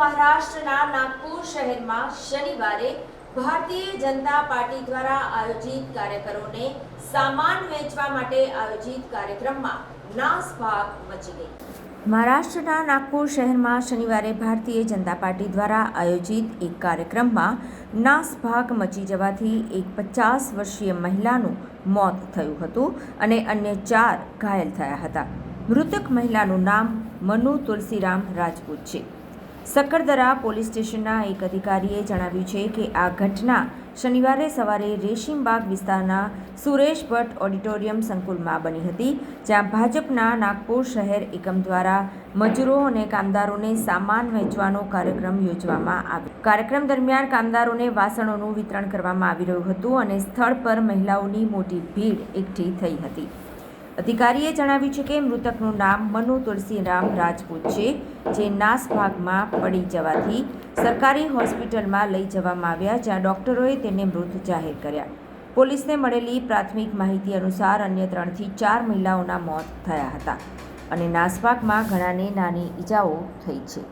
મહારાષ્ટ્રના નાગપુર શહેરમાં શનિવારે ભારતીય જનતા પાર્ટી દ્વારા આયોજિત કાર્યકરોને સામાન વેચવા માટે આયોજિત કાર્યક્રમમાં નાસભાગ મચી ગઈ. મહારાષ્ટ્રના નાગપુર શહેરમાં શનિવારે ભારતીય જનતા પાર્ટી દ્વારા આયોજિત એક કાર્યક્રમમાં નાસભાગ મચી જવાથી એક પચાસ વર્ષીય મહિલાનું મોત થયું હતું અને અન્ય ચાર ઘાયલ થયા હતા. મૃતક મહિલાનું નામ મનુ તુલસીરામ રાજપૂત છે. સક્કરદરા પોલીસ સ્ટેશનના એક અધિકારીએ જણાવ્યું છે કે આ ઘટના શનિવારે સવારે રેશીમબાગ વિસ્તારના સુરેશ ભટ્ટ ઓડિટોરિયમ સંકુલમાં બની હતી, જ્યાં ભાજપના નાગપુર શહેર એકમ દ્વારા મજૂરો અને કામદારોને સામાન વહેંચવાનો કાર્યક્રમ યોજવામાં આવ્યો. કાર્યક્રમ દરમિયાન કામદારોને વાસણોનું વિતરણ કરવામાં આવી રહ્યું હતું અને સ્થળ પર મહિલાઓની મોટી ભીડ એકઠી થઈ હતી. અધિકારીએ જણાવ્યું છે કે મૃતકનું નામ મનુ તુલસીરામ રાજપૂત છે, જે નાસભાગમાં પડી જવાથી સરકારી હોસ્પિટલમાં લઈ જવામાં આવ્યા, જ્યાં ડોક્ટરોએ તેને મૃત જાહેર કર્યા. પોલીસને મળેલી પ્રાથમિક માહિતી અનુસાર અન્ય ત્રણથી ચાર મહિલાઓના મોત થયા હતા અને નાસભાગમાં ઘણાને નાની ઈજાઓ થઈ છે.